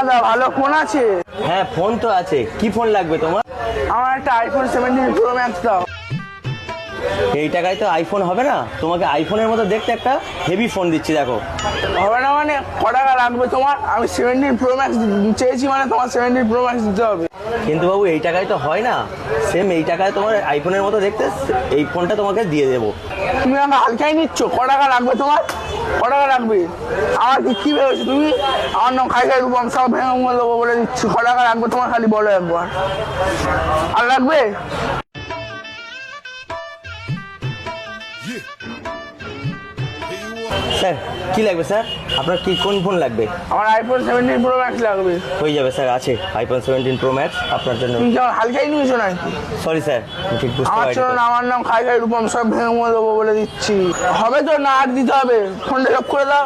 দাদা ভালো ফোন আছে? হ্যাঁ ফোন তো আছে। কি ফোন লাগবে তোমার? আমার একটা আইফোন সেভেন্টিন প্রো ম্যাক্স দাও। এই টাকায় তো আইফোন হবে না? তোমাকে আইফোনের মতো দেখতে একটা হেভি ফোন দিচ্ছি দেখো। হবে না মানে ক টাকা লাগবে তোমার? আমি সেভেন্টিন প্রো ম্যাক্স চেয়েছি মানে তোমার সেভেন্টিন প্রো ম্যাক্স দিতে হবে। কিন্তু বাবু এই টাকায় তো হয় না। সেম এই টাকায় তোমার আইফোনের মতো দেখতে এই ফোনটা তোমাকে দিয়ে দেবো। তুমি আমাকে হালকাই নিচ্ছ ক টাকা লাগবে তোমার? ক টাকা লাগবে আমার কি ভেবেছো তুমি? আমার নাম খাই খাই রূপম সব ভেঙে মূল্য দেবো বলে দিচ্ছি। ক টাকা লাগবে তোমার খালি বলো একবার। আর লাগবে? স্যার কি লাগবে স্যার? আপনার কি কোন ফোন লাগবে? আমার আইফোন সেভেন্টিন প্রো ম্যাক্স লাগবে। হয়ে যাবে স্যার আছে। আইফোন সেভেন্টিন প্রো ম্যাক্স আপনার জন্য। হালকাই নিয়েছো নাকি? সরি স্যার ঠিক বুঝতে না আমার নাম খাই খাই রূপম সব ভেঙে মূল্য দেবো বলে দিচ্ছি। হবে তো না আর দিতে হবে। ফোনটা লক করে দাও।